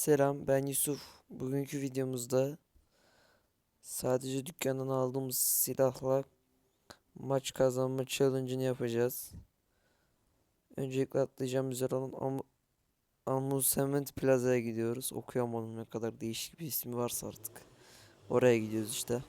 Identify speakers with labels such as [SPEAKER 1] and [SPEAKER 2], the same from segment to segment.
[SPEAKER 1] Selam, ben Yusuf. Bugünkü videomuzda sadece dükkandan aldığımız silahla maç kazanma challenge'ını yapacağız. Öncelikle atlayacağımız yer olan Am Amusement Plaza'ya gidiyoruz. Okuyamadım ne kadar değişik bir ismi varsa artık. Oraya gidiyoruz işte.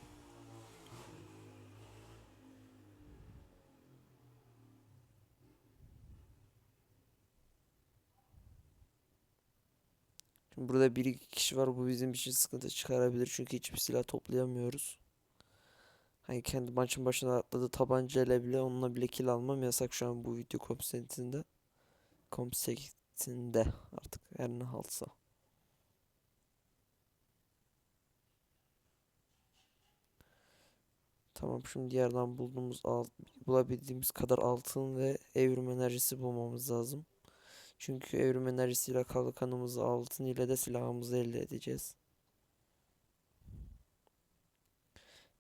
[SPEAKER 1] Şimdi burada bir iki kişi var. Bu bizim için sıkıntı çıkarabilir. Çünkü hiçbir silah toplayamıyoruz. Hani kendi maçın başına atladığı tabancayla bile onunla bile kill almam yasak şu an bu video kompsetinde. Kompsetinde artık her ne halsa. Tamam şimdi yerden bulduğumuz alt, bulabildiğimiz kadar altın ve evrim enerjisi bulmamız lazım. Çünkü evrim enerjisiyle kalkanımızı altın ile de silahımızı elde edeceğiz.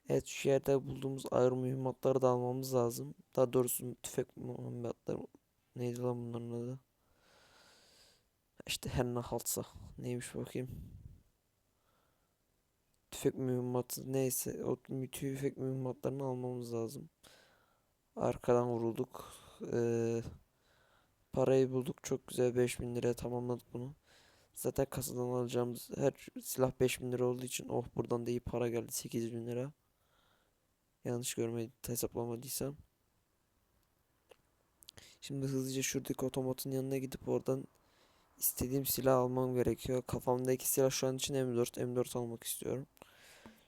[SPEAKER 1] Evet şu yerde bulduğumuz ağır mühimmatları da almamız lazım. Daha doğrusu tüfek mühimmatları neydi lan bunların adı? İşte her ne haltsa. Neymiş bakayım. Tüfek mühimmatı neyse o tüfek mühimmatlarını almamız lazım. Arkadan vurulduk. Ee, parayı bulduk. Çok güzel 5000 liraya tamamladık bunu. Zaten kasadan alacağımız her silah 5000 lira olduğu için oh buradan da iyi para geldi 8000 lira. Yanlış görmedi hesaplamadıysam. Şimdi hızlıca şuradaki otomatın yanına gidip oradan istediğim silah almam gerekiyor. Kafamdaki silah şu an için M4. M4 almak istiyorum.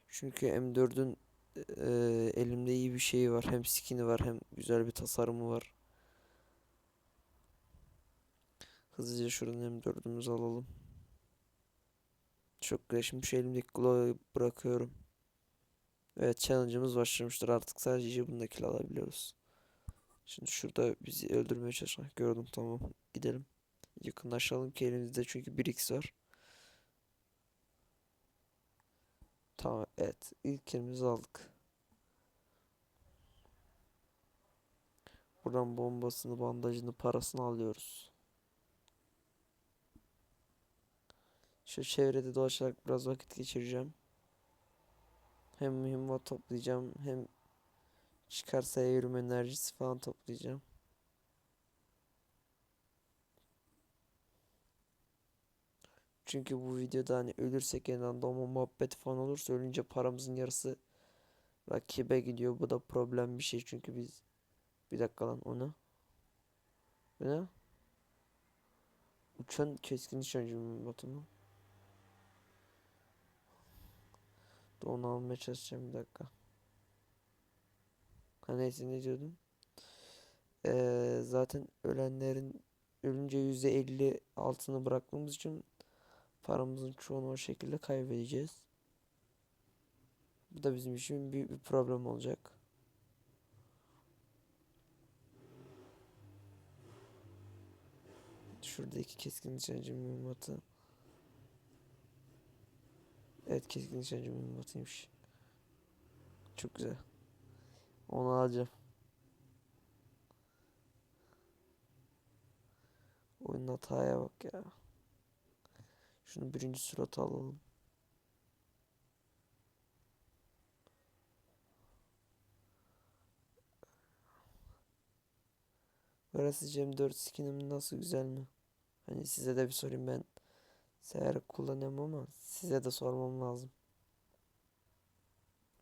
[SPEAKER 1] Çünkü M4'ün e, elimde iyi bir şeyi var. Hem skin'i var hem güzel bir tasarımı var. Hızlıca şuradan M4'ümüzü alalım. Çok güzel. Şimdi şu elimdeki glow'u bırakıyorum. Evet challenge'ımız başlamıştır. Artık sadece bunda kill alabiliyoruz. Şimdi şurada bizi öldürmeye çalışan gördüm tamam gidelim. Yakınlaşalım ki elimizde çünkü 1x var. Tamam evet ilk kilimizi aldık. Buradan bombasını, bandajını, parasını alıyoruz. Şu çevrede dolaşarak biraz vakit geçireceğim. Hem mühimmat toplayacağım hem çıkarsa evrim enerjisi falan toplayacağım. Çünkü bu videoda hani ölürsek yeniden doğma muhabbeti falan olursa ölünce paramızın yarısı rakibe gidiyor. Bu da problem bir şey çünkü biz bir dakika lan o ne? Uçan keskin nişancı mı? Dur onu almaya çalışacağım bir dakika. Ha neyse ne diyordum? Ee, zaten ölenlerin ölünce %50 altını bıraktığımız için paramızın çoğunu o şekilde kaybedeceğiz. Bu da bizim için büyük bir problem olacak. Şuradaki keskin nişancı mühimmatı. Evet keskin nişancı mühimmatıymış. Çok güzel. Onu alacağım. Oyunun hataya bak ya. Şunu birinci sırata alalım. Burası Cem 4 skinim nasıl güzel mi? Hani size de bir sorayım ben severek kullanıyorum ama size de sormam lazım.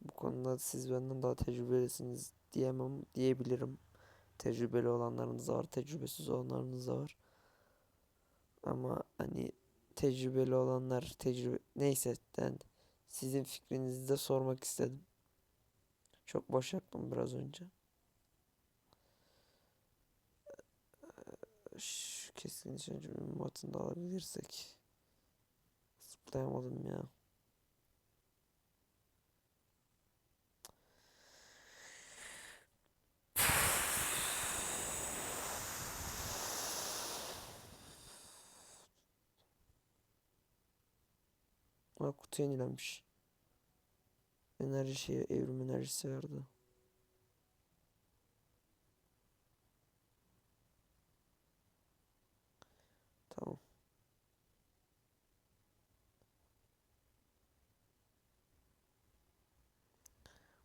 [SPEAKER 1] Bu konuda siz benden daha tecrübelisiniz diyemem diyebilirim. Tecrübeli olanlarınız var, tecrübesiz olanlarınız var. Ama hani tecrübeli olanlar tecrübe neyse ben sizin fikrinizi de sormak istedim. Çok boş yaptım biraz önce. Şu keskin mühimmatını da alabilirsek. Zıplayamadım ya. Ha kutu yenilenmiş. Enerji şeyi evrim enerjisi verdi.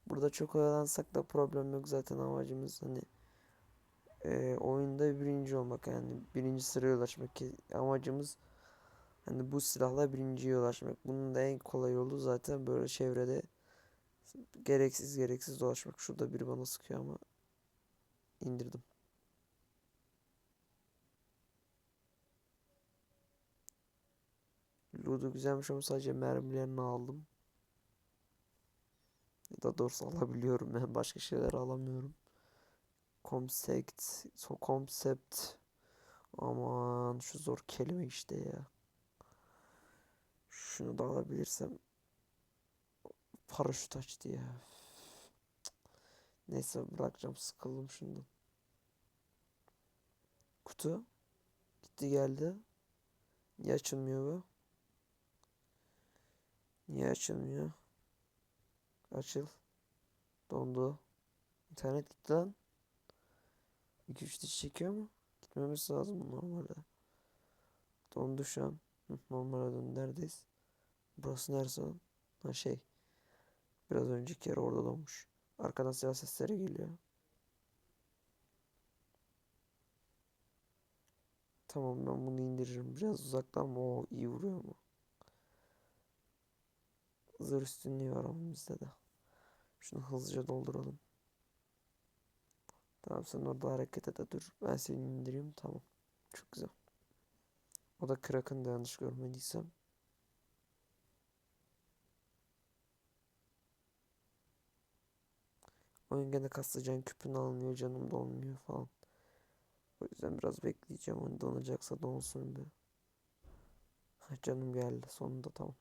[SPEAKER 1] Burada çok oyalansak da problem yok zaten amacımız hani e, oyunda birinci olmak yani birinci sıraya ulaşmak ki amacımız hani bu silahla birinciye ulaşmak. Bunun da en kolay yolu zaten böyle çevrede gereksiz gereksiz dolaşmak. Şurada biri bana sıkıyor ama indirdim. Ludo güzelmiş ama sadece mermilerini aldım. Ya da doğrusu alabiliyorum ben başka şeyler alamıyorum. Concept, so concept. Aman şu zor kelime işte ya. Şunu da alabilirsem. Paraşüt açtı ya. Neyse bırakacağım sıkıldım şundan. Kutu. Gitti geldi. Niye açılmıyor bu? Niye açılmıyor? Açıl. Dondu. İnternet gitti lan. 2-3 diş çekiyor mu? Gitmemesi lazım normalde. Dondu şu an. Normale döndü. Neredeyiz? Burası neresi lan? Ha şey. Biraz önceki yer orada donmuş. Arkadan silah sesleri geliyor. Tamam ben bunu indiririm. Biraz uzaktan ama o iyi vuruyor mu? Zırh üstünlüğü var ama bizde de. Şunu hızlıca dolduralım. Tamam sen orada hareket et dur. Ben seni indireyim. Tamam. Çok güzel. O da Kraken da yanlış görmediysem. Oyun gene kastıcan küpünü alınıyor canım dolmuyor falan. O yüzden biraz bekleyeceğim. Oyun donacaksa donsun bir. Heh, canım geldi sonunda tamam.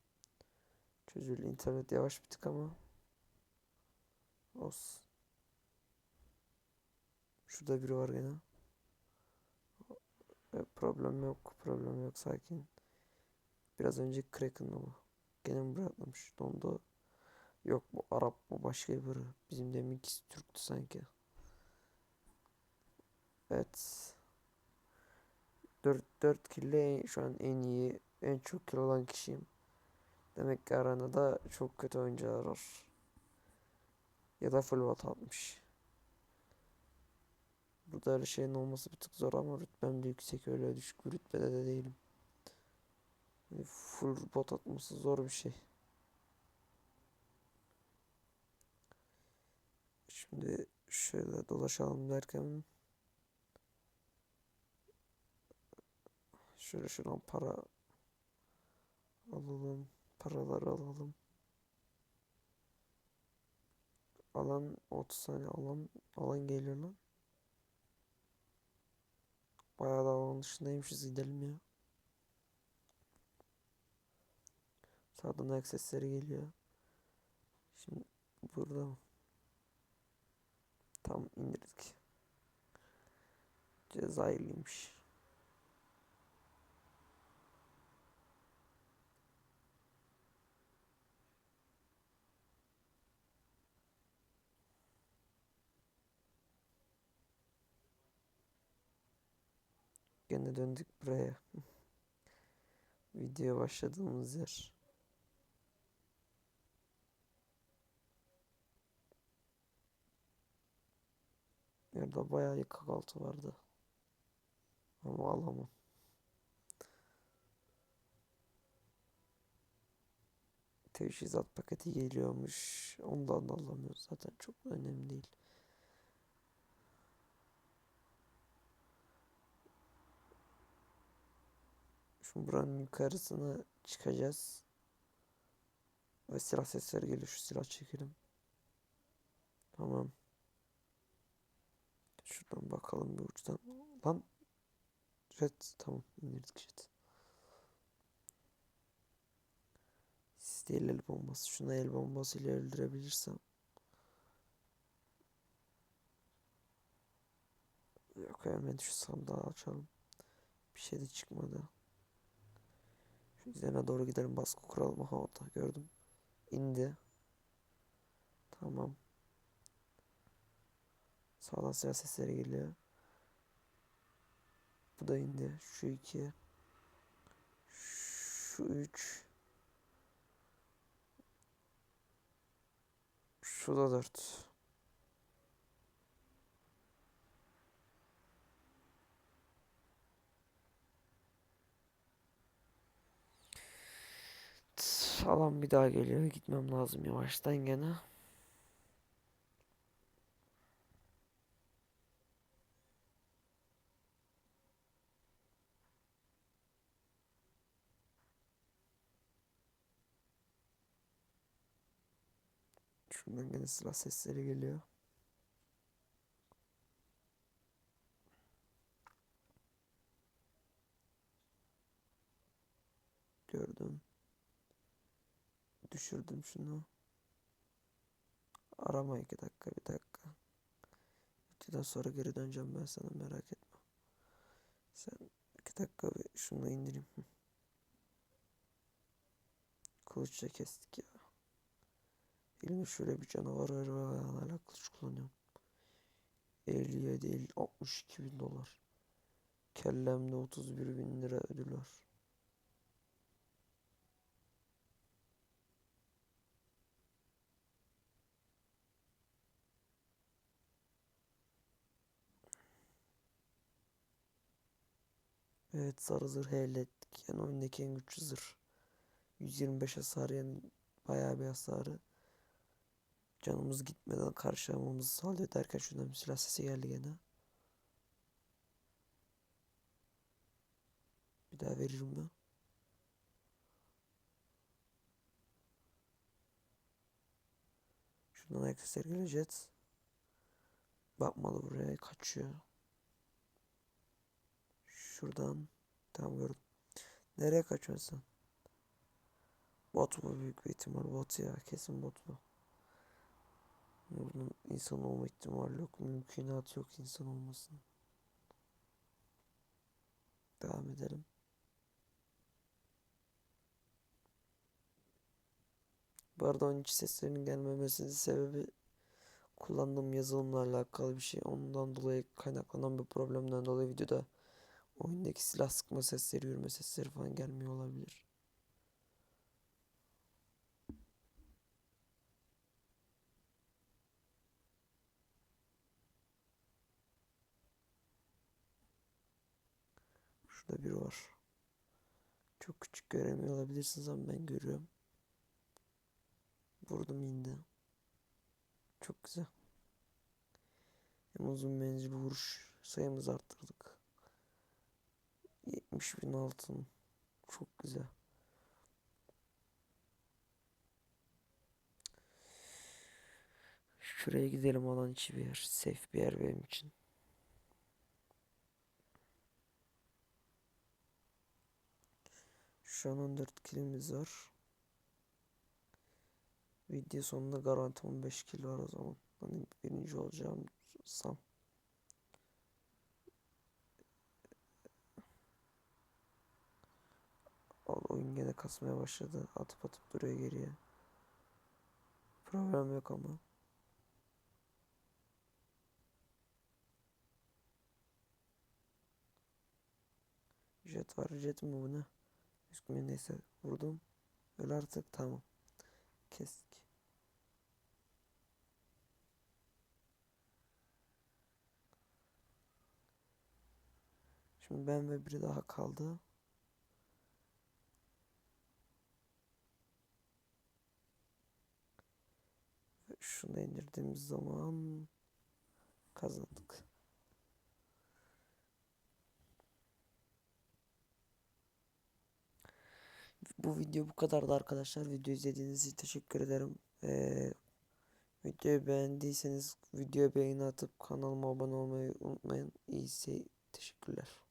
[SPEAKER 1] Çözüldü. internet yavaş bir tık ama. Olsun. Şurada biri var gene. E, problem yok. Problem yok. Sakin. Biraz önce Kraken o. Gene mi bırakmış? Dondu. Yok bu Arap bu başka biri. Bizim deminkisi Türktü sanki. Evet. 4 4 kille şu an en iyi en çok kill olan kişiyim. Demek ki arada da çok kötü oyuncular var. Ya da full bot atmış. Burada öyle şeyin olması bir tık zor ama rütbem de yüksek öyle düşük bir rütbede de değilim. Yani full bot atması zor bir şey. Şimdi şöyle dolaşalım derken şöyle şuradan para alalım. Paraları alalım. Alan 30 saniye alan alan geliyor lan. Bayağı da alan dışındaymışız gidelim ya. Sağdan ayak sesleri geliyor. Şimdi burada mı? Tam indirdik. Cezayirliymiş. Gene döndük buraya. Video başladığımız yer. Yerde bayağı yıkık altı vardı. Ama alamam. Teçhizat paketi geliyormuş. Ondan da alamıyoruz. Zaten çok önemli değil. Şimdi buranın yukarısına çıkacağız. Ve silah sesleri geliyor. Şu silah çekelim. Tamam. Şuradan bakalım bir uçtan. Lan. Jet. Tamam. indirdik jet. Değil el bombası. Şunu el bombasıyla öldürebilirsem. Yok hemen şu sandığı açalım. Bir şey de çıkmadı. Üzerine doğru gidelim baskı kuralım. Aha orada gördüm. İndi. Tamam. Sağdan silah sesleri geliyor. Bu da indi. Şu iki. Şu üç. Şu da 4. Alan bir daha geliyor. Gitmem lazım yavaştan gene. Şundan gene silah sesleri geliyor. Gördüm. Düşürdüm şunu. Arama iki dakika bir dakika. Videodan sonra geri döneceğim ben sana merak etme. Sen iki dakika bir şunu indireyim. Kılıçla kestik ya. Elimde şöyle bir canavar var ve hala kılıç kullanıyorum. 57, 50, 62 bin dolar. Kellemde 31 bin lira ödül var. Evet sarı zırh ettik. Yani oyundaki en güçlü zırh. 125 hasar yani bayağı bir hasarı. Canımız gitmeden karşılamamızı sağlıyor derken şuradan bir silah sesi geldi gene. Bir daha veririm mi? Şuradan ayak sesleri gelecek. Bakmadı buraya kaçıyor. Şuradan. Tamam gördüm. Nereye kaçıyorsun? Bot bu büyük bir ihtimal bot ya. Kesin bot bu. Bunun insan olma ihtimali yok. Mümkünatı yok insan olmasının. Devam edelim. Bu arada oyun içi seslerinin gelmemesinin sebebi kullandığım yazılımla alakalı bir şey. Ondan dolayı kaynaklanan bir problemden dolayı videoda oyundaki silah sıkma sesleri, yürüme sesleri falan gelmiyor olabilir. Şurada biri var. Çok küçük göremiyor olabilirsiniz ama ben görüyorum. Vurdum indi. Çok güzel. Hem uzun menzilli vuruş sayımızı arttırdık. 70 bin altın. Çok güzel. Şuraya gidelim alan içi bir yer. Safe bir yer benim için. Şu an 14 kilimiz var. Video sonunda garanti 15 kilo var o zaman. Hani birinci olacağım sam. Al oyun gene kasmaya başladı. Atıp atıp duruyor geriye. Problem yok ama. Jet var. Jet mi bu ne? Üstüme neyse vurdum. Öl artık tamam. Kestik. Şimdi ben ve biri daha kaldı. Şunu indirdiğimiz zaman kazandık. Bu video bu kadardı arkadaşlar. Video izlediğiniz için teşekkür ederim. Ee, videoyu beğendiyseniz videoya beğeni atıp kanalıma abone olmayı unutmayın. İyi teşekkürler.